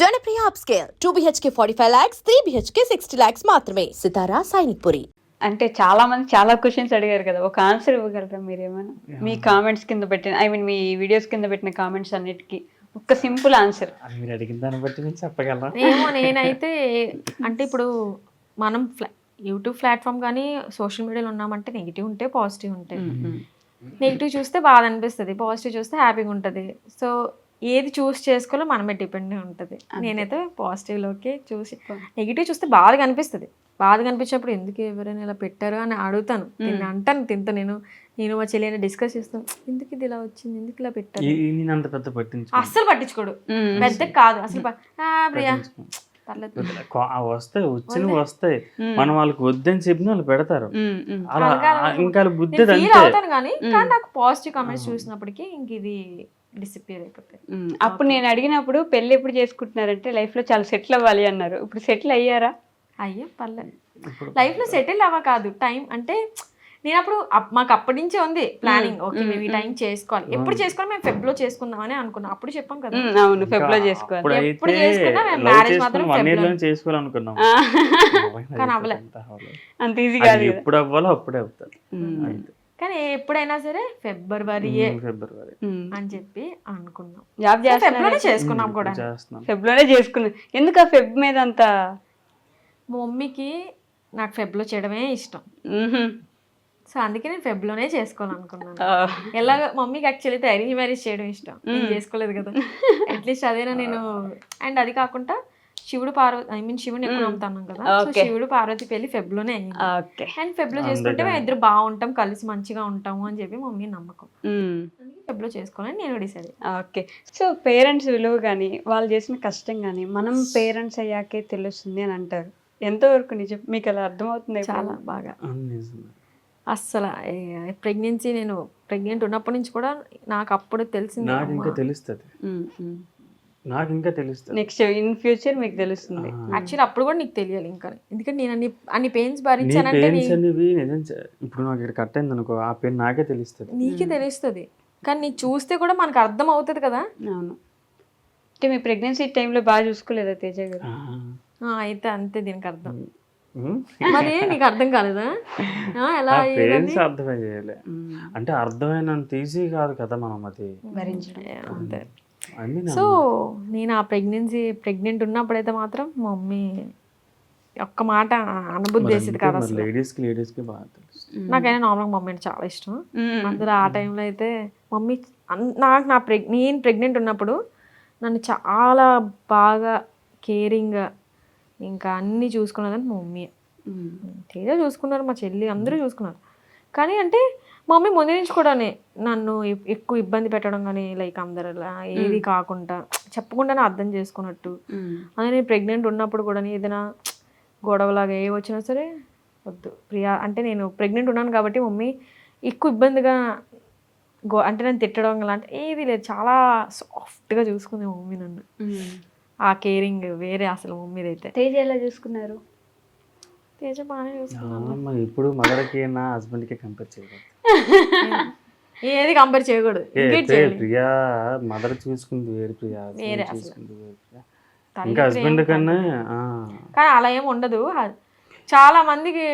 Janapriya upscale. Two BHK forty five lakhs three BHK sixty lakhs మాత్రమే. సితారా సైనిక్ పురి. అంటే చాలా మంది చాలా క్వశ్చన్స్ అడిగారు కదా. ఒక ఆన్సర్ ఇవ్వగలరా మీరు ఏమైనా మీ కామెంట్స్ కింద పెట్టిన ఐ మీన్ మీ వీడియోస్ కింద పెట్టిన కామెంట్స్ అన్నిటికీ ఒక సింపుల్ ఆన్సర్ మీరు అడిగిన దాన్ని బట్టి నేను చెప్పగలరా ఏమో నేనైతే అంటే ఇప్పుడు మనం ఫ్లా యూట్యూబ్ ప్లాట్ఫామ్ కానీ సోషల్ మీడియాలో ఉన్నామంటే నెగిటివ్ ఉంటే పాజిటివ్ ఉంటాయి నెగిటివ్ చూస్తే బాధ అనిపిస్తుంది పాజిటివ్ చూస్తే హ్యాపీగా ఉంటుంది. సో ఏది చూస్ చేసుకోవాలో మనమే డిపెండ్ ఉంటుంది. నేనైతే పాజిటివ్లోకి చూసి నెగిటివ్ చూస్తే బాధగా అనిపిస్తుంది బాధగా అనిపించినప్పుడు ఎందుకు ఎవరైనా ఇలా పెట్టారు అని అడుగుతాను. నేను అంటాను తింత నేను. నేను మా చెల్లి డిస్కస్ చేస్తాను ఎందుకు ఇది ఇలా వచ్చింది? ఎందుకు ఇలా పెట్టారు? పట్టించు అస్సలు పట్టించుకోడు. పెద్ద కాదు. అసలు ప్రియా. వస్తాయి వచ్చినవి వస్తాయి. మనం వాళ్ళకి వద్దని చెప్పిన వాళ్ళు పెడతారు. అలా ఇంకా బుద్ధి అవుతాను కానీ నాకు పాజిటివ్ కామెంట్స్ చూసినప్పటికీ ఇంక ఇది డిసిపియర్ అయిపోతాయి. అప్పుడు నేను అడిగినప్పుడు పెళ్ళి ఎప్పుడు చేసుకుంటున్నారంటే లైఫ్లో చాలా సెటిల్ అవ్వాలి అన్నారు. ఇప్పుడు సెటిల్ అయ్యారా? అయ్యే పర్లేదు. ఇప్పుడు లైఫ్లో సెటిల్ అవ్వ కాదు. టైం అంటే నేను అప్పుడు అప్- మాకు అప్పటి నుంచే ఉంది ప్లానింగ్ ఓకే మేము ఈ టైం చేసుకోవాలి. ఎప్పుడు చేసుకోవాలి మేము ఫెబ్లో చేసుకుందామని అనుకున్నాం. అప్పుడు చెప్పాం కదా. అవును ఫెబ్లో చేసుకోవాలి. ఎప్పుడు చేసుకున్నా మేము చేసుకుని మాత్రం వన్ ఇయర్ February. లో చేసుకోవాలనుకున్నాం. ఆ, కానీ అవ్వలే. అంత ఈజీ కాదు. ఎప్పుడు అవ్వాలో అప్పుడే అంతే. కానీ ఎప్పుడైనా సరే ఫిబ్రవరియే ఫిబ్రవరి. ఉమ్. అని చెప్పి అనుకున్నాం. జాబ్ ఫెబ్ చేస్తున్నారు? లోనే చేసుకున్నాం కూడా. చేస్తున్నాం. ఫెబ్లోనే చేసుకున్నాం. ఎందుకు ఆ ఫెబ్ మీద అంత మా మమ్మీకి నాకు ఫెబ్లో చేయడమే ఇష్టం. సో అందుకే నేను ఫెబ్లోనే చేసుకోవాలనుకున్నాను ఎలాగ మమ్మీకి యాక్చువల్లీ అయితే అరేంజ్ మ్యారేజ్ చేయడం ఇష్టం. నేను చేసుకోలేదు కదా. అట్లీస్ట్ అదేనా నేను అండ్ అది కాకుండా శివుడు పార్వతి ఐ మీన్ శివుని ఎక్కువ నమ్ముతాను కదా? సో. శివుడు పార్వతి పెళ్ళి ఫెబ్లోనే అయింది. ఓకే. అండ్ ఫెబ్లో చేసుకుంటే మేము ఇద్దరు బాగుంటాం కలిసి మంచిగా ఉంటాము అని చెప్పి మమ్మీ నమ్మకం. ఉమ్. అందుకే ఫెబ్లో చేసుకోవాలని నేను డిసైడ్ ఓకే. సో పేరెంట్స్ విలువ కానీ వాళ్ళు చేసిన కష్టం కానీ మనం పేరెంట్స్ అయ్యాకే తెలుస్తుంది అని అంటారు. ఎంతవరకు నిజం? మీకు అలా అర్థమవుతుంది చాలా బాగా. అస్సలు ప్రెగ్నెన్సీ నేను ప్రెగ్నెంట్ ఉన్నప్పటి నుంచి కూడా నాకు అప్పుడు తెలిసింది నాకు ఇంకా తెలుస్తుంది. నాకు ఇంకా తెలుస్తుంది నెక్స్ట్ ఇన్ ఫ్యూచర్ మీకు తెలుస్తుంది. యాక్చువల్లీ అప్పుడు కూడా నీకు తెలియాలి ఇంకా. ఎందుకంటే నేను అన్ని అన్ని పెయిన్స్ నీ భరించానంటే పెయిన్స్ అనేవి నిజం చె- ఇప్పుడు నాకు ఇక్కడ కట్ అయింది అనుకో ఆ పెయిన్ నాకే తెలుస్తుంది. నీకే తెలుస్తుంది. కానీ నీకు చూస్తే కూడా మనకు అర్థం అవుతుంది కదా. అవును. అంటే మీ ప్రెగ్నెన్సీ టైంలో బాగా చూసుకోలేదా తేజ గారు? ఆ, అయితే అంతే దీనికి అర్థం. ఉమ్. మరి నీకు అర్థం కాలేదా? ఎలా? పేరెంట్స్ అర్థమే చేయాలి అంటే అర్థమైనంత ఈజీ కాదు కదా మనం అది. భరించడం. అంతే. సో నేను ఆ ప్రెగ్నెన్సీ ప్రెగ్నెంట్ ఉన్నప్పుడైతే మాత్రం మా మమ్మీ ఒక్క మాట అనుబుద్ధి చేసేది కాదు అసలు. లేడీస్కి లేడీస్కి బాగా తెలుస్తుంది నాకైనా నార్మల్ మమ్మీ అంటే చాలా ఇష్టం. అందులో ఆ టైంలో అయితే మమ్మీ నాకు నా ప్రెగ్ నేను ప్రెగ్నెంట్ ఉన్నప్పుడు నన్ను చాలా బాగా కేరింగ్ ఇంకా అన్నీ చూసుకున్నదని మా మమ్మీ. మ్మ్. తేజ చూసుకున్నారు మా చెల్లి అందరూ చూసుకున్నారు. కానీ అంటే మా మమ్మీ ముందు నుంచి కూడా నన్ను ఎక్కువ ఇబ్బంది పెట్టడం కానీ లైక్ అందరిలా ఏది కాకుండా చెప్పకుండానే అర్థం చేసుకున్నట్టు. అదే నేను ప్రెగ్నెంట్ ఉన్నప్పుడు కూడా ఏదైనా గొడవలాగా ఏ వచ్చినా సరే వద్దు. ప్రియా అంటే నేను ప్రెగ్నెంట్ ఉన్నాను కాబట్టి మమ్మీ ఎక్కువ ఇబ్బందిగా గో అంటే నేను తిట్టడం లాంటి ఏది లేదు. చాలా సాఫ్ట్గా చూసుకుంది మమ్మీ నన్ను. ఆ కేరింగ్ వేరే అసలు మమ్మీది అయితే తేజ ఎలా చూసుకున్నారు? తేజ బాగానే చూసుకున్నాను ఇప్పుడు మదర్కి నా హస్బెండ్కి కంపేర్ చేయకూడదు. ఏది కంపేర్ చేయకూడదు. ప్రియ- మదర్ చూసుకుంది వేరు ప్రియా. చూసుకుంది వేరు ఇంకా హస్బెండ్ కన్నా ఆ, కానీ అలా ఏం ఉండదు. చాలా మందికి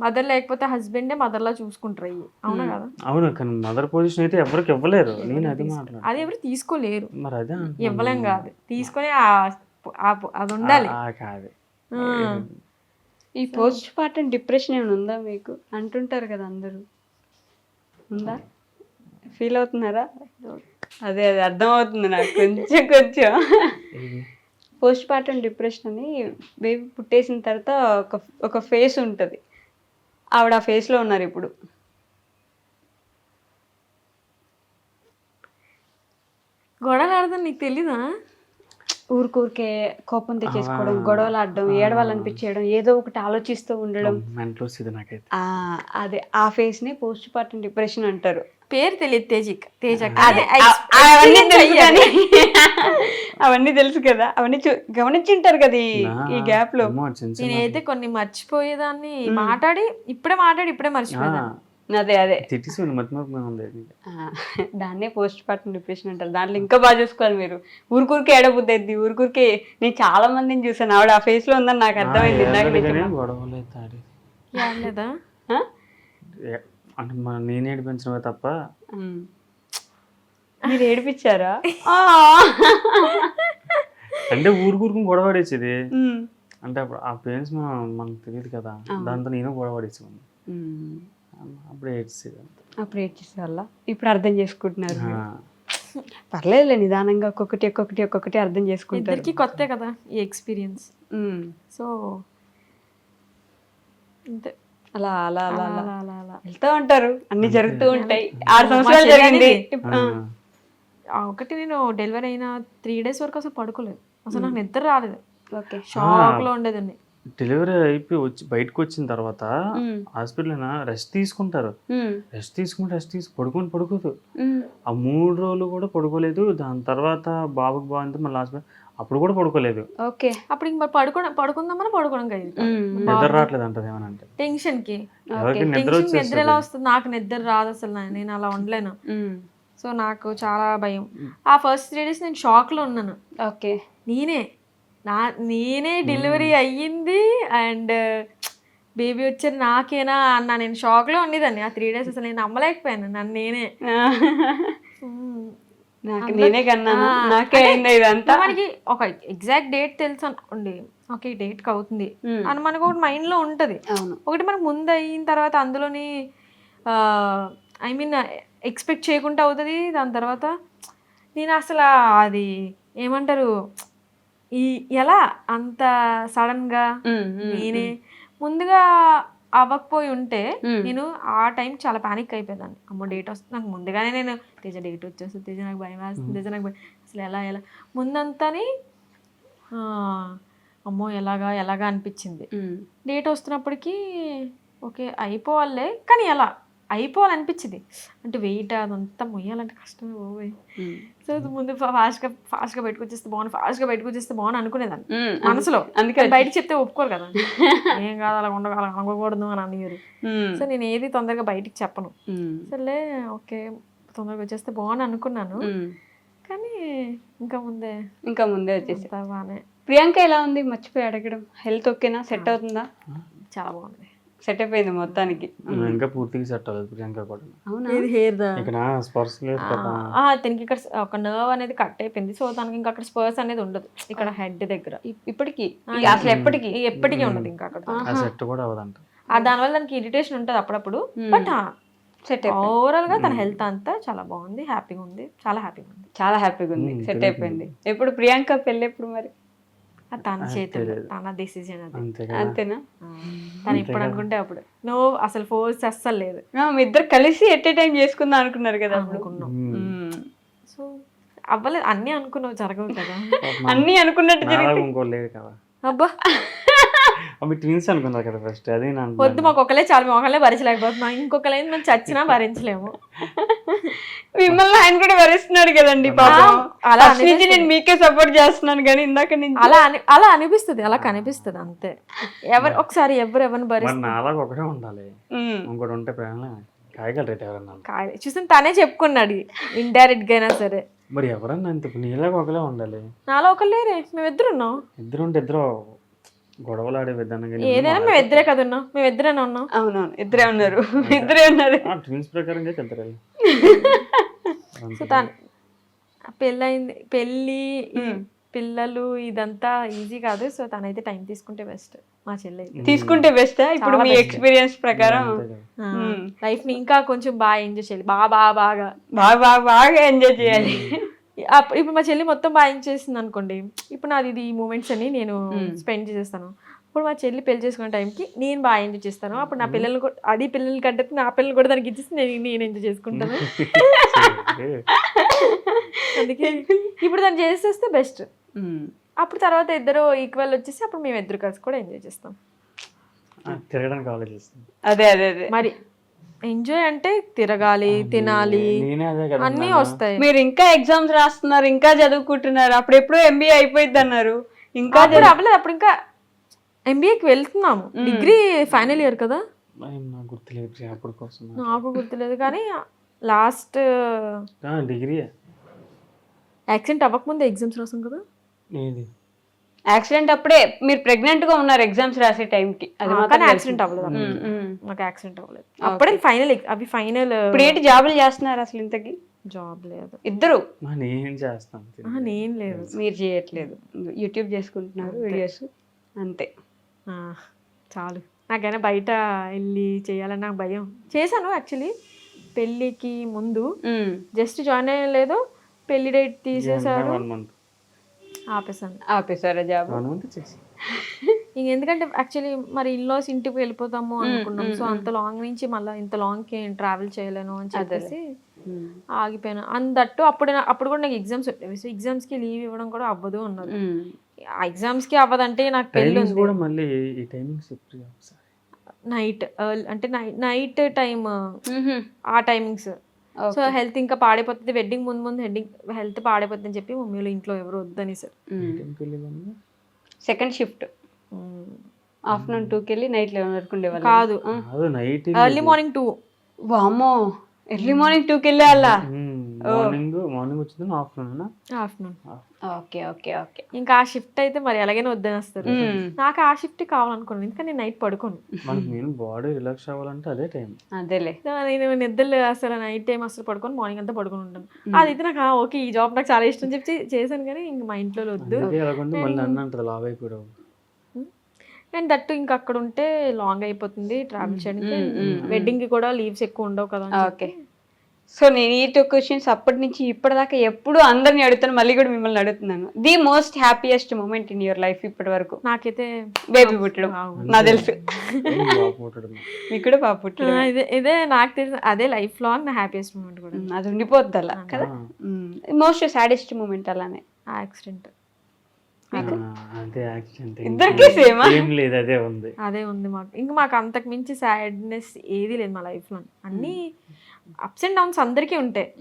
మదర్ లేకపోతే హస్బెండే మదర్లా చూసుకుంటారు అయ్యి. అవునా కదా? అవును కానీ మదర్ పొజిషన్ అయితే ఎవరికి ఇవ్వలేరు. నేను అది మాట్లాడు అది ఎవరు తీసుకోలేరు. మరి అదే. ఇవ్వలేం కాదు. తీసుకొని అది ఉండాలి. ఆ, కాదు. ఈ పోస్ట్ పార్టం డిప్రెషన్ ఏమైనా ఉందా మీకు? అంటుంటారు కదా అందరూ. ఉందా? ఫీల్ అవుతున్నారా? అదే అదే అర్థమవుతుంది నాకు. కొంచెం కొంచెం. పోస్ట్ పార్టం డిప్రెషన్ అని బేబీ పుట్టేసిన తర్వాత ఒక ఒక ఫేస్ ఉంటుంది. ఆవిడ ఆ ఫేస్లో ఉన్నారు ఇప్పుడు. గొడవలు ఆడదాం నీకు తెలీదా? ఊరికూరికే కోపం తెచ్చేసుకోవడం గొడవలు ఆడడం ఏడవాలనిపించేయడం ఏదో ఒకటి ఆలోచిస్తూ ఉండడం. మెంటల్ ఇది నాకైతే. ఆ, అదే ఆ ఫేస్ని పోస్ట్ పార్టం డిప్రెషన్ అంటారు. పేరు తెలియదు తేజిక్ తేజ అదే, అవన్నీ తెలుసు కానీ అవన్నీ తెలుసు కదా. అవన్నీ గమనించుంటారు కదా ఈ- గ్యాప్లో నేనైతే కొన్ని మర్చిపోయేదాన్ని మాట్లాడి ఇప్పుడే మాట్లాడి ఇప్పుడే మర్చిపోయేదాన్ని. అదే అదే. తిట్టేసి మధ్య మధ్య ఉంది ఆ, దాన్నే పోస్ట్ పార్టం డిప్రెషన్ అంటారు. దాంట్లో ఇంకా బాగా చూసుకోవాలి మీరు. ఊరికూరికే ఏడబుద్ది అయింది ఊరికూరికే. నేను చాలా మందిని చూసాను ఆవిడ ఆ ఫేస్లో ఉందని నాకు అర్థమైంది అంటే నేను ఏడిపించడమే తప్ప. మీరు ఏడిపించారా. అంటే ఊరు ఊరుకుని గొడవ పడేసేది. అంటే అప్పుడు ఆ పేరెంట్స్ మనం మనకు తెలియదు కదా. దాంతో నేను గొడవ పడేసేవాడిని. అప్పుడు ఏడ్చేది అంతే. అప్పుడు ఏడ్చేసే వాళ్ళ ఇప్పుడు అర్థం చేసుకుంటున్నారు. పర్లేదులే నిదానంగా ఒక్కొక్కటి ఒక్కొక్కటి ఒక్కొక్కటి అర్థం చేసుకుంటారు. ఇద్దరికి కొత్తే కదా ఈ ఎక్స్పీరియన్స్. సో అంతే. అలా అలా అలా అలా అలా. వెళ్తూ ఉంటారు. అన్ని జరుగుతూ ఉంటాయి. ఆరు సంవత్సరాలు జరిగింది. ఒకటి నేను డెలివరీ అయిన త్రీ డేస్ వరకు అసలు పడుకోలేదు. అసలు నాకు నిద్ర రాలేదు. ఓకే. షాక్లో ఉండేదాన్ని. డెలివరీ అయిపోయి వచ్చి బయటకు వచ్చిన తర్వాత. హాస్పిటల్ రెస్ట్ తీసుకుంటారు. రెస్ట్ తీసుకుని రెస్ట్ తీసి పడుకొని పడుకోదు. ఆ మూడు రోజులు కూడా పడుకోలేదు. దాని తర్వాత బాబుకి బాగుంది మళ్ళీ హాస్పిటల్ అప్పుడు కూడా పడుకోలేదు. ఓకే. అప్పుడు ఇంక పడుకుందామని పడుకోవడం కాదు. నిద్ర రావట్లేదు అంటది ఏమనంటే టెన్షన్కి నిద్ర ఎలా వస్తుంది. నాకు నిద్ర రాదు అసలు నేను అలా ఉండలేను. సో నాకు చాలా భయం. ఆ ఫస్ట్ త్రీ డేస్ నేను షాక్లో ఉన్నాను. ఓకే. నేనే నా నేనే డెలివరీ అయ్యింది అండ్ బేబీ వచ్చేది నాకేనా అన్న. నేను షాక్లో ఉండేదాన్ని. ఆ త్రీ డేస్ అసలు నేను నమ్మలేకపోయాను. నన్ను నేనే. నాకు నేనే కన్నాను. ఆ, నాకే అంటే అయింది ఇదంతా. మనకి ఒక ఎగ్జాక్ట్ డేట్ తెలుసు అనుకోండి ఓకే ఈ డేట్కి అవుతుంది. అని మనకు ఒకటి mind లో ఉంటది ఒకటి మనకు ముందు అయిన తర్వాత అందులోని ఐ మీన్ ఎక్స్పెక్ట్ చేయకుండా అవుతుంది. దాని తర్వాత నేను అసలు అది ఏమంటారు ఈ ఎలా అంత సడన్గా ఉమ్. ఉమ్. నేనే ముందుగా అవ్వకపోయి ఉంటే. నేను ఆ టైం చాలా పానిక్ అయిపోయేదాన్ని అమ్మో డేట్ వస్తుంది నాకు ముందుగానే నేను తేజ డేట్ వచ్చేస్తుంది తేజ నాకు భయం వేస్తుంది తేజ నాకు భయం అసలు ఎలా ఎలా ముందంతాని అమ్మో ఎలాగా ఎలాగా అనిపించింది. డేట్ వస్తున్నప్పటికీ ఓకే అయిపోవాలే కానీ ఎలా అయిపోవాలనిపించింది. అంటే వెయిట్ అదంతా మొయ్యాలంటే కష్టమే ఉమ్. సో ముందు ఫాస్ట్గా ఫాస్ట్గా బయటకు వచ్చేస్తే బాగుంది ఫాస్ట్గా బయటకు వచ్చేస్తే బాగుంది అనుకునేదాన్ని. మనసులో. అందుకే బయట చెప్తే ఒప్పుకోరు కదా. ఏం కాదు అలా ఉండదు అలా అనకూడదు అని అనేవారు ఉమ్. సో నేను ఏది తొందరగా బయటికి చెప్పను. సర్లే ఓకే తొందరగా వచ్చేస్తే బాగుంది అనుకున్నాను. కానీ ఇంకా ముందే ఇంకా ముందే వచ్చేసి. బాగానే ప్రియాంక ఎలా ఉంది? మర్చిపోయి అడగడం. హెల్త్ ఓకేనా? సెట్ అవుతుందా? చాలా బాగుంది. సెట్ అయిపోయింది మొత్తానికి. ఇంకా పూర్తిగా సెట్ అవ్వలేదు ప్రియాంక కూడా అవునా? హెయిర్ ఇక్కడ స్పర్శ లేదు కదా. దీనికి ఇక్కడ ఒక నర్వ్ అనేది కట్ అయిపోయింది. సో దానికి ఇంకా అక్కడ స్పర్స్ అనేది ఉండదు. ఇక్కడ హెడ్ దగ్గర. ఇప్- ఇప్పటికి? అసలు ఎప్పటికి? ఎప్పటికీ ఉండదు ఇంకా అక్కడ. ఆ సెట్ కూడా అవ్వదంట. ఆ దానివల్ల దానికి ఇరిటేషన్ ఉంటుంది అప్పుడప్పుడు. బట్ సెట్ ఓవరాల్గా తన హెల్త్ అంతా చాలా బాగుంది హ్యాపీగా ఉంది చాలా హ్యాపీగా ఉంది. చాలా హ్యాపీగా ఉంది. సెట్ అయిపోయింది. ఎప్పుడు ప్రియాంక పెళ్ళి ఎప్పుడు మరి? తన చేతులు. తన డెసిజన్ అది. అంతేనా? తను ఇప్పుడు అనుకుంటే అప్పుడు నువ్వు అసలు ఫోర్స్ అస్సలు లేదు. మీ ఇద్దరు కలిసి ఎట్ ఏ టైం చేసుకుందాం అనుకున్నారు కదా అనుకున్నాం. సో అవ్వలేదు అన్నీ అనుకున్నావు జరగవు కదా. అన్ని అనుకున్నట్టు కదా. అబ్బా! అవి ట్విన్స్ అనుకున్నారు కదా ఫస్ట్ అదే నా వద్దు మాకు ఒకలే చాలు మేము ఒకలే భరించలేకపోతున్నాం ఇంకొకలైనా మేము చచ్చినా భరించలేము. మిమ్మల్ని ఆయన కూడా భరిస్తున్నాడు కదండి అలా నుంచి నేను మీకే సపోర్ట్ చేస్తున్నాను కానీ ఇందాక నుంచి. అలా అని అలా అనిపిస్తుంది అలా కనిపిస్తుంది అంతే. ఎవరు ఒకసారి ఎవరు ఎవరిని నాలాగా ఒకటే ఉండాలి. ఇంకోటి ఉంటే ఎవరన్నా? చూసిన తనే చెప్పుకున్నాడు ఇండైరెక్ట్గా అయినా సరే. మరి ఎవరన్నా అంత నీలాగా ఒకలే ఉండాలి. నాలో ఒకళ్ళేరే మేమిద్దరు ఉన్నాం. ఇద్దరు ఉంటే ఇద్దరు గొడవలు ఆడే విధానం కానీ ఏదైనా మేము ఇద్దరే కదా ఉన్నాం. మేము ఇద్దరేనా ఉన్నాం? అవునవును. ఇద్దరే ఉన్నారు. ఇద్దరే ఉన్నారు. ట్విన్స్ ప్రకారం అయితే ఇద్దరు సో తను పెళ్ళయింది పెళ్ళి పిల్లలు ఇదంతా ఈజీ కాదు. సో తనైతే టైం తీసుకుంటే బెస్ట్. మా చెల్లి అయితే. తీసుకుంటే బెస్ట్. ఇప్పుడు మీ. ఎక్స్పీరియన్స్ ప్రకారం. లైఫ్ని ఇంకా కొంచెం బాగా ఎంజాయ్ చేయాలి. బాగా బాగా బాగా. బాగా బాగా బాగా ఎంజాయ్ చేయాలి. ఇప్పుడు మా చెల్లి మొత్తం బాగా ఎంజాయ్ చేసింది అనుకోండి. ఇప్పుడు నాది ఇది ఈ మూమెంట్స్ అని నేను స్పెండ్ చేసేస్తాను. ఇప్పుడు మా చెల్లి పెళ్ళి చేసుకునే టైంకి నేను బాగా ఎంజాయ్ చేస్తాను. అప్పుడు నా పిల్లలు కూడా అది పిల్లలు కంటే నా పిల్లలు కూడా దానికి ఇచ్చేసి నేను నేను ఎంజాయ్ చేసుకుంటాను. అందుకే ఇప్పుడు దాన్ని చేసేస్తే బెస్ట్. అప్పుడు తర్వాత ఇద్దరు ఈక్వల్ వచ్చేసి అప్పుడు మేము ఇద్దరు కలిసి కూడా ఎంజాయ్ చేస్తాం. తిరగడానికి అదే అదే అదే. మరి ఎంజాయ్ అంటే తిరగాలి తినాలి. నేనే అదే కదా అన్నీ అన్నాను. వస్తాయి. మీరు ఇంకా ఎగ్జామ్స్ రాస్తున్నారు ఇంకా చదువుకుంటున్నారు అప్పుడు ఎప్పుడో ఎంబీఏ అయిపోయింది అన్నారు. ఇంకా అప్పుడు అవ్వలేదు అప్పుడు ఇంకా ఎంబీఏకి వెళ్తున్నాము. డిగ్రీ ఫైనల్ ఇయర్ కదా. నాకు గుర్తులేదు అప్పుడు కోసం నాకు. గుర్తులేదు కానీ లాస్ట్ డిగ్రీ యాక్సిడెంట్ అవ్వకముందు ఎగ్జామ్స్ రాసాం కదా. ఏది? యాక్సిడెంట్ అప్పుడే మీరు ప్రెగ్నెంట్గా ఉన్నారు ఎగ్జామ్స్ రాసే టైంకి అది కానీ. యాక్సిడెంట్ అవ్వలేదు. నాకు యాక్సిడెంట్ అవ్వలేదు. అప్పుడే ఫైనల్ అవి ఫైనల్ ఇప్పుడు ఏంటి జాబులు చేస్తున్నారు అసలు ఇంతకి? జాబ్ లేదు. ఇద్దరు? నేను చేస్తాను ఆహా, నేను లేదు. మీరు చేయట్లేదు. యూట్యూబ్ చేసుకుంటున్నారు వీడియోస్ అంతే. ఆ, చాలు. నాకైనా బయట వెళ్ళి చేయాలని నాకు భయం. చేశాను యాక్చువల్లీ పెళ్ళికి ముందు. జస్ట్ జాయిన్ అయ్యలేదు. పెళ్ళి డేట్ తీసేశారు. వన్ మంత్ ఆపేసాను ఆపేసారా జాబ్? వన్ మంత్ చేసి. ఇంక ఎందుకంటే యాక్చువల్లీ మరి ఇల్లోస్ ఇంటికి వెళ్ళిపోతాము అనుకున్నాం. సో అంత లాంగ్ నుంచి మళ్ళీ ఇంత లాంగ్కి ట్రావెల్ చేయలేను అని చెప్పేసి ఆగిపోయాను. అందట్టు అప్పుడు అప్పుడు కూడా నాకు ఎగ్జామ్స్ ఉండేవి. సో ఎగ్జామ్స్కి లీవ్ ఇవ్వడం కూడా అవ్వదు అన్నారు ఆ ఎగ్జామ్స్కి అవ్వదంటే నాకు పెళ్ళి కూడా మళ్ళీ ఈ టైమింగ్స్ నైట్ అంటే నైట్ నైట్ టైం ఆ టైమింగ్స్ సో హెల్త్ ఇంకా పాడైపోతుంది. వెడ్డింగ్ ముందు ముందు హెడ్డింగ్ హెల్త్ పాడైపోతుంది అని చెప్పి మమ్మీలో ఇంట్లో ఎవరు వద్దని సార్ సెకండ్ షిఫ్ట్. ఆఫ్టర్నూన్ టూకి వెళ్ళి నైట్ లెవెన్ వరకు ఉండేవాళ్ళు. కాదు. కాదు నైట్ ఎర్లీ మార్నింగ్ టూ. వామ్మో ఎర్లీ మార్నింగ్ టూకి వెళ్ళే వాళ్ళ మార్నింగ్ మార్నింగ్ వచ్చింది afternoon afternoon. Okay okay okay. ఇంకా ఆ షిఫ్ట్ అయితే మరి ఎలాగైనా వద్దని వస్తారు నాకు ఆ షిఫ్ట్ కావాలనుకున్నాను ఎందుకంటే నేను నైట్ పడుకోను. మనకి నేను బాడీ రిలాక్స్ అవ్వాలంటే అదే టైం. అదేలే. నేను నిద్రలు అసలు నైట్ టైం అసలు పడుకొని మార్నింగ్ అంతా పడుకొని ఉంటాను. అదైతే నాకు ఓకే ఈ జాబ్ నాకు చాలా ఇష్టం చెప్పి చేశాను కానీ ఇంక మా ఇంట్లో వద్దు. మళ్ళీ అన్న లావ్ అయిపోయావు. అండ్ దట్టు ఇంకా అక్కడ ఉంటే లాంగ్ అయిపోతుంది ట్రావెల్ చేయడానికి. వెడ్డింగ్కి కూడా లీవ్స్ ఎక్కువ ఉండవు కదా ఓకే. సో నేను ఈ టూ క్వశ్చన్స్ అప్పటి నుంచి ఇప్పటిదాకా ఎప్పుడు అందరిని అడుగుతాను మళ్ళీ కూడా మిమ్మల్ని అడుగుతున్నాను. The most happiest moment in your life ఇప్పటి వరకు నాకైతే బేబీ పుట్టడం. నాకు తెలుసు. మీకు కూడా పుట్టడం. ఇదే ఇదే నాకు తెలిసి. అదే లైఫ్ లాంగ్ నా హ్యాపీయెస్ట్ మూమెంట్ కూడా. అది ఉండిపోద్ది అలా కదా? మోస్ట్ సాడెస్ట్ మూమెంట్ అలానే. ఆ యాక్సిడెంట్ అదే యాక్సిడెంట్ ఇద్దరికీ సేమా ఏం లేదు అదే ఉంది. అదే ఉంది మాకు. ఇంకా మాకు అంతకు మించి సాడ్నెస్ ఏది లేదు మా లైఫ్లో. అన్ని అప్స్ అండ్ డౌన్స్ అందరికీ ఉంటాయి.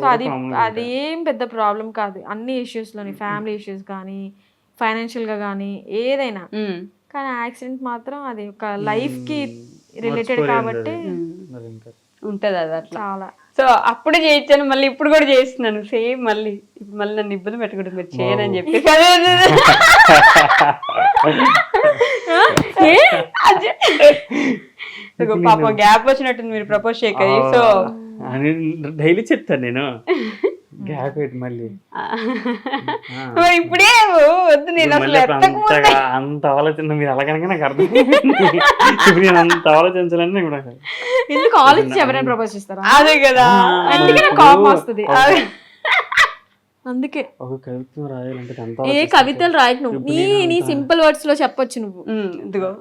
సో అది అది ఏం పెద్ద ప్రాబ్లం కాదు. అన్ని issues లోని ఫ్యామిలీ ఇష్యూస్ కానీ financial గా కానీ ఏదైనా. కానీ యాక్సిడెంట్ మాత్రం అది ఒక life కి రిలేటెడ్ కాబట్టి ఉంటది అది అట్లా. చాలా. సో అప్పుడు చేయించాను మళ్ళీ ఇప్పుడు కూడా చేస్తున్నాను. సేమ్ మళ్ళీ ఇప్పుడు మళ్ళీ నన్ను ఇబ్బంది పెట్టకూడదు మీరు చేయనని చెప్పి. అదే, పాపం గ్యాప్ వచ్చినట్టుంది మీరు ప్రపోజ్ చేయకది సో అని డైలీ చెప్తాను నేను. గ్యాప్ పెట్టి మళ్ళీ? మరి ఇప్పుడే వద్దు నేను అసలు అంత ఆలోచన మీరు అలాగనక నాకు అర్థం ఇప్పుడు నేను అంత ఆలోచించాలని నాకు- ఎందుకు ఆలోచించి ఎవరైనా ప్రపోజ్ చేస్తారా? అదే కదా. అందుకే నాకు కోపం వస్తుంది. అందుకే. ఒక కవిత్వం రాయాలంటే ఎంత ఏ కవితలు రాయకు నువ్వు. నీ నీ సింపుల్ వర్డ్స్లో చెప్పొచ్చు నువ్వు.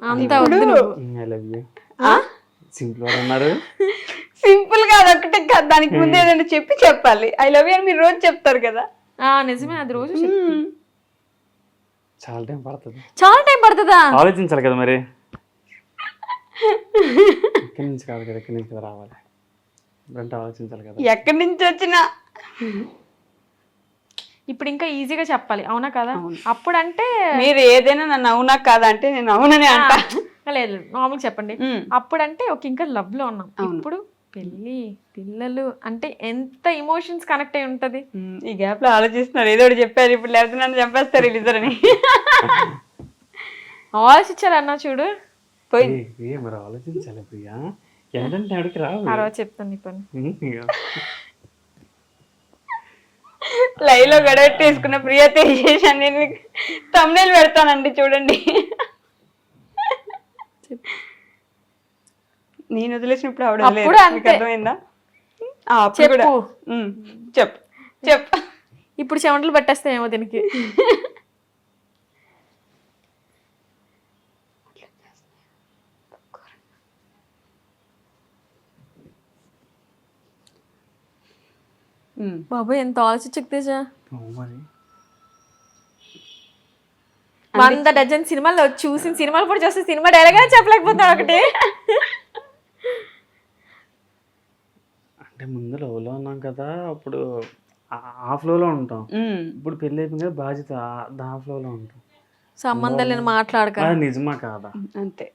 అంత వద్దు నువ్వు. I love you. సింపుల్ అన్నారు సింపుల్గా అదొకటే కాదు దానికి ముందు ఏదైనా చెప్పి చెప్పాలి. ఐ లవ్ యూ అని మీరు రోజు చెప్తారు కదా. ఆ నిజమే అది రోజు. చాలా టైం పడుతుంది. చాలా టైం పడుతుందా? ఆలోచించాలి కదా మరి. ఇక్కడి నుంచి కాదు కదా ఇక్కడి నుంచి కదా రావాలి? ఇప్పుడంటే ఆలోచించాలి కదా. ఎక్కడి నుంచి వచ్చినా? ఇప్పుడు ఇంకా ఈజీగా చెప్పాలి అవునా కదా? అప్పుడంటే మీరు ఏదైనా నన్ను అవునా కాదా అంటే నేను అవునని అంటా. లేదు నార్మల్ చెప్పండి. అప్పుడంటే ఒక ఇంకా లవ్లో ఉన్నాం ఇప్పుడు పెళ్ళి పిల్లలు అంటే ఎంత ఇమోషన్స్ కనెక్ట్ అయి ఉంటది? ఈ గ్యాప్లో ఆలోచిస్తున్నారు. ఏదో ఒకటి చెప్పారు. ఇప్పుడు లేకపోతే నన్ను చంపేస్తారు వీళ్ళిద్దరని ఆలోచించాలన్నా చూడు? పోయి. ఏ, ఏ మరి ఆలోచించాలి ప్రియా. ఏంటంటే అడిగి రావు. తర్వాత చెప్తాను పని. లైవ్లో గడవెట్టేసుకున్న ప్రియ చేశాను నేను తమ్నేలు పెడతానండి చూడండి. నేను వదిలేసినప్పుడు ఆవిడ. అప్పుడు అంతే. అర్థమైందా ఆ, అప్పుడు కూడా చెప్పు. ఉమ్, చెప్పు చెప్పు ఇప్పుడు చెమటలు పెట్టేస్తాయేమో దీనికి ఉమ్. బాబాయ్ ఎంత ఆలోచించక తేజా మరి వంద డజన్ సినిమాలు చూసిన సినిమాలు కూడా చూస్తే సినిమా డైలాగ్ చెప్పలేకపోతున్నాడు ఒకటి. అంటే ముందు లవ్లో ఉన్నాం కదా అప్పుడు ఆ- ఫ్లోలో ఉంటాం. ఇప్పుడు పెళ్ళి అయిపోయింది కదా బాధ్యత ఆ- ఫ్లోలో ఉంటాం. సంబంధం లేని మాట్లాడక. నిజమా కాదా? అంతే.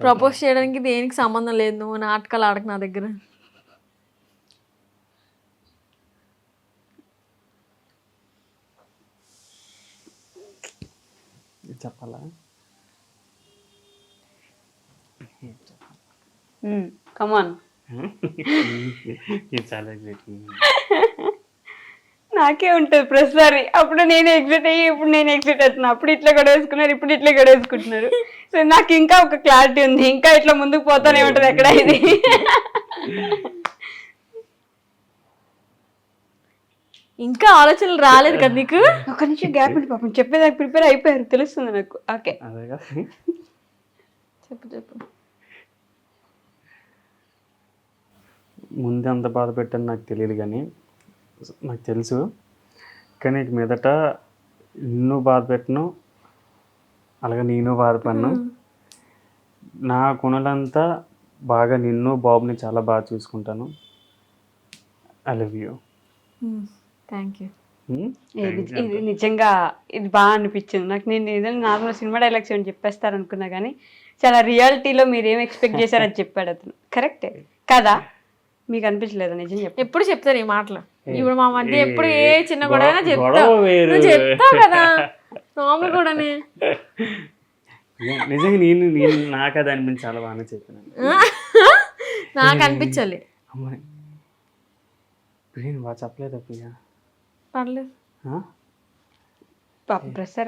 ప్రపోజ్ చేయడానికి దేనికి సంబంధం లేదు? నువ్వు నాటకాలు ఆడక నా దగ్గర. చెప్పాలా? కమాన్. నాకే ఉంటుంది ప్రతిసారి. అప్పుడు నేను ఎగ్జిట్ అయ్యి ఇప్పుడు నేను ఎగ్జిట్ అవుతున్నా. అప్పుడు ఇట్లా కూడా వేసుకున్నారు ఇప్పుడు ఇట్లా కూడా వేసుకుంటున్నారు సో నాకు ఇంకా ఒక క్లారిటీ ఉంది. ఇంకా ఇట్లా ముందుకు పోతానే ఉంటుంది ఎక్కడ ఇది? ఇంకా ఆలోచనలు రాలేదు కదా నీకు? ఒక నిమిషం గ్యాప్ ఉంది పాపం. చెప్పేదానికి ప్రిపేర్ అయిపోయారు. తెలుస్తుంది నాకు. ఓకే అదే కదా. చెప్పు చెప్పు. ముందు ఎంత బాధ పెట్టని నాకు తెలియదు కానీ నాకు తెలుసు. కానీ ఇక మీదట నిన్ను బాధ పెట్టను అలాగే నేను బాధపడను నా గుణలంతా బాగా నిన్ను బాబుని చాలా బాగా చూసుకుంటాను. I love you thank you ఇది ఇది నిజంగా ఇది బాగా అనిపించింది. నాకు నేను ఏదైనా నార్మల్ సినిమా డైలాగ్స్ ఏమైనా చెప్పేస్తారు అనుకున్నా కానీ చాలా రియాలిటీలో మీరు ఏం ఎక్స్పెక్ట్ చేశారని చెప్పాడు అతను. కరెక్టే? కదా? మీకు అనిపించలేదా నిజం చెప్పు ఎప్పుడు చెప్తారు ఈ మాటలు? ఇప్పుడు మా మధ్య ఎప్పుడు ఏ చిన్న గొడవ అయినా చెప్తా గొడవ వేరు. నువ్వు చెప్తావు కదా. మామూలు కూడానే. నిజంగా నేను నేను నాకు అది అనిపించి చాలా బాగానే చెప్పినాను నాకు అనిపించాలి. అమ్మాయి బాగా చెప్పలేదా ప్రియా? పర్లేదు.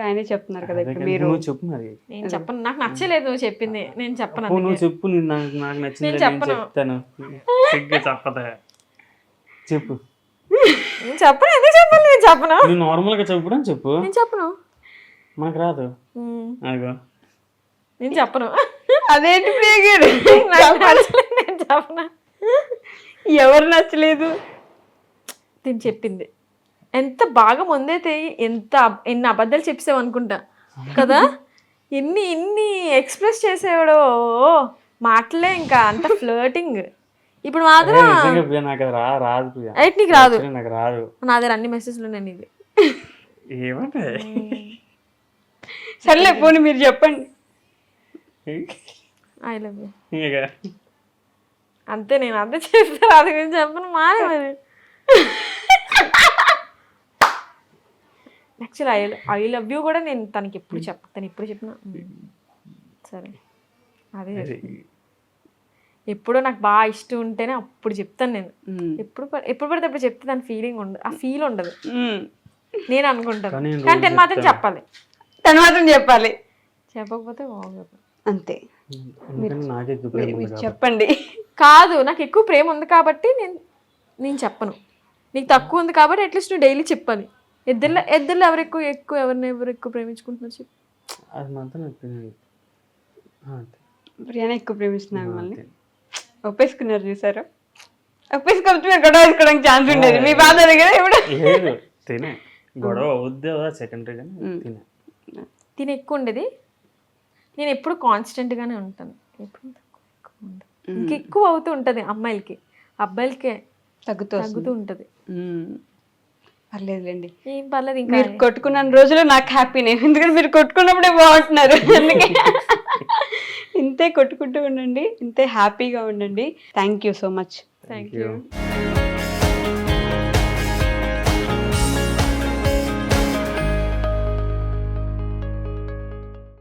ఆయనే చెప్తున్నారు కదా ఇప్పుడు మీరు. నువ్వు చెప్పు మరి. నేను చెప్పను. నాకు నచ్చలేదు నువ్వు చెప్పింది. నేను చెప్పను నువ్వు. చెప్పు నేను నాకు నాకు నచ్చింది నేను చెప్పను. చెప్తాను. చెప్పదా. చెప్పు. నేను చెప్పను. ఎందుకు చెప్పాలి నేను చెప్పను. నువ్వు నార్మల్గా చెప్పడం చెప్పు. నేను చెప్పను. మాకు రాదు. నేను చెప్పను. అదేంటి ప్రియ గారు నాకు నచ్చలేదు, నేను చెప్పను. ఎవరు నచ్చలేదు? నేను చెప్పింది. ఎంత బాగా ముందైతే ఎంత ఎన్ని అబద్ధాలు చెప్పేసావు అనుకుంటా. కదా? ఎన్ని ఇన్ని ఎక్స్ప్రెస్ చేసేవాడు. మాటలే ఇంకా అంత ఫ్లర్టింగ్. ఇప్పుడు మాత్రం నాకు రా రాదు ప్రియ. నీకు రాదు? నాకు రాదు. నా దగ్గర అన్ని మెసేజ్లు నేను ఇది ఏమంటే సర్లే పోనీ మీరు చెప్పండి. ఐ లవ్ యూ అంతే నేను అంతే చెప్తాను అది గురించి చెప్పను మానే మరి. Actual I I love you కూడా నేను తనకి ఎప్పుడు చెప్ప తను ఎప్పుడు చెప్పినా. "మ్మ్, సరే. అదే ఎప్పుడో నాకు బాగా ఇష్టం ఉంటేనే అప్పుడు చెప్తాను నేను. ఎప్పుడు ఎప్పుడు పడితే అప్పుడు చెప్తే దాని ఫీలింగ్ ఉండదు ఆ ఫీల్ ఉండదు. నేను అనుకుంటాను. కానీ తను మాత్రం చెప్పాలి. తను మాత్రం చెప్పాలి. చెప్పకపోతే బాగోదు. అంతే. చెప్పండి. కాదు నాకు ఎక్కువ ప్రేమ ఉంది కాబట్టి నేను నేను చెప్పను. నీకు తక్కువ ఉంది కాబట్టి అట్లీస్ట్ నువ్వు డైలీ చెప్పాలి. ఇద్దరిలో ఇద్దరిలో ఎవరు ఎక్కువ ఎక్కువ ఎవరిని ఎవరు ఎక్కువ ప్రేమించుకుంటున్నారు చెప్పు. అది మాత్రం నాకు అంతే. ప్రియానే ఎక్కువ ప్రేమిస్తున్నారు మిమ్మల్ని. అంతే. ఒప్పేసుకున్నారు చూసారు? ఒప్పేసుకోవచ్చు మీరు గొడవ వేసుకోవడానికి ఛాన్స్ ఉండేది. మీ బాధ దగ్గర ఇప్పుడు. లేదు తినే. గొడవ అవుద్దే సెకండరీ కానీ తినే. తిని ఎక్కువ ఉండేది. నేను ఎప్పుడు కాన్స్టెంట్గానే ఉంటాను. ఎప్పుడు తక్కువ ఎక్కువ ఉండదు ఇంకా ఎక్కువ అవుతూ ఉంటుంది అమ్మాయిలకి. అబ్బాయిలకే తగ్గుతూ. తగ్గుతూ ఉంటుంది. పర్లేదులేండి. ఏం పర్లేదు ఇంకా మీరు కొట్టుకున్న రోజులు నాకు హ్యాపీనే. ఎందుకంటే మీరు కొట్టుకున్నప్పుడే బాగుంటున్నారు. అందుకే ఇంతే కొట్టుకుంటూ ఉండండి ఇంతే హ్యాపీగా ఉండండి. Thank you so much thank. You